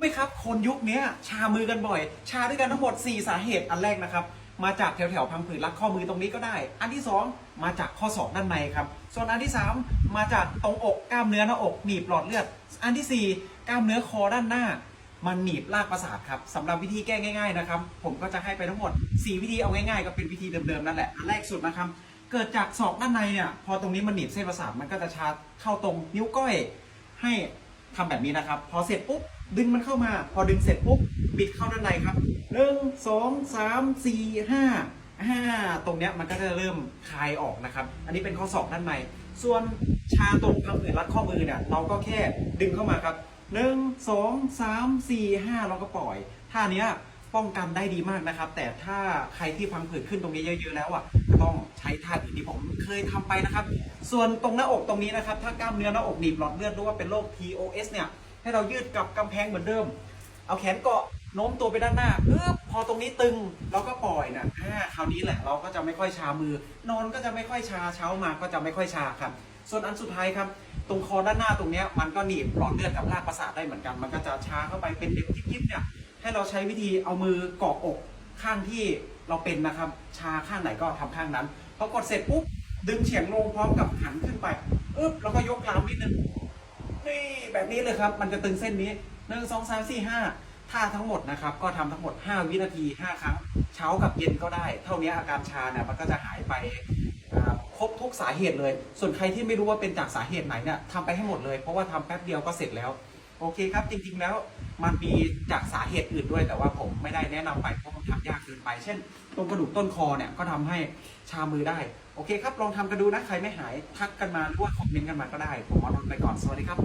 ไหมครับ คนยุคนี้ชามือกันบ่อย ชาด้วยกันทั้งหมด 4 สาเหตุอันแรกนะครับ มาจากแถวแถวๆพังผืดรัดข้อมือตรงนี้ก็ได้ อันที่ 2 มาจากข้อศอกด้านในครับ ส่วนอันที่ 3 มาจากตรงอกกล้ามเนื้อหน้าอกหนีบหลอดเลือด อันทีสี่ 4 กล้ามเนื้อคอด้านหน้า มันหนีบลากประสาทครับสำหรับวิธีแก้ง่ายๆนะครับ ผมก็จะให้ไปทั้งหมด 4 วิธีเอาง่ายๆก็เป็นวิธีเดิมๆนั่นแหละอันแรกสุดนะครับเกิดจากศอกด้านในเนี่ยพอตรงนี้มันหนีบเส้นประสาทมันก็จะชาเข้าตรงนิ้วก้อยให้ ทำแบบนี้นะครับ พอเสร็จปุ๊บดึงมันเข้ามา พอดึงเสร็จปุ๊บบิดเข้าด้านในครับหนึ่งสองสามสี่ห้าห้าตรงเนี้ยมันก็จะเริ่มคลายออกนะครับ อันนี้เป็นข้อศอกด้านในส่วนชาตรงพังผือรัดข้อมือเนี่ยเราก็แค่ดึงเข้ามาครับหนึ่งสองสามสี่ห้าเราก็ปล่อยท่าเนี้ย ป้องกันได้ดีมากนะครับ แต่ถ้าใครที่พังผืดขึ้นตรงนี้เยอะ ๆ แล้วอะต้องใช้ท่าอื่นที่ผมเคยทำไปนะครับ ส่วนตรงหน้าอกตรงนี้นะครับ ถ้ากล้ามเนื้อหน้าอกหนีบหลอดเลือดหรือว่าเป็นโรค TOS เนี่ย ให้เรายืดกับกำแพงเหมือนเดิม เอาแขนเกาะโน้มตัวไปด้านหน้าปึ๊บพอตรงนี้ตึงเราก็ปล่อยนะอ่าคราวนี้แหละเราก็จะไม่ค่อยชามือนอนก็จะไม่ค่อยชาเช้ามาก็จะไม่ค่อยชาครับ ส่วนอันสุดท้ายครับ ตรงคอด้านหน้าตรงเนี้ยมันก็หนีบหลอดเลือดกับรากประสาทได้เหมือนกัน มันก็จะชาเข้าไปเป็นเด็กยิบๆเนี่ย ให้เราใช้วิธีเอามือเกาะอกข้างที่เราเป็นนะครับ ชาข้างไหนก็ทำข้างนั้นพอกดเสร็จปุ๊บดึงเฉียงลงพร้อมกับหันขึ้นไปอึ๊บแล้วก็ยกกรามนิดนึงนี่แบบนี้เลยครับ มันจะตึงเส้นนี้หนึ่งสองสามสี่ห้าท่าทั้งหมดนะครับ ก็ทำทั้งหมด 5 วินาที 5 ครั้ง เช้ากับเย็นก็ได้ เท่านี้อาการชาเนี่ยมันก็จะหายไปครบทุกสาเหตุเลย ส่วนใครที่ไม่รู้ว่าเป็นจากสาเหตุไหนเนี่ยทำไปให้หมดเลย เพราะว่าทำแป๊บเดียวก็เสร็จแล้ว โอเคครับ จริงๆแล้วมันมีจากสาเหตุอื่นด้วย แต่ว่าผมไม่ได้แนะนำไปเพราะมันทำยากเกินไป เช่น ตรงกระดูกต้นคอเนี่ยก็ทำให้ชามือได้ โอเคครับ ลองทำกันดูนะ ใครไม่หายทักกันมาหรือว่าคอมเมนต์กันมาก็ได้ ผมเอาลงไปก่อน สวัสดีครับ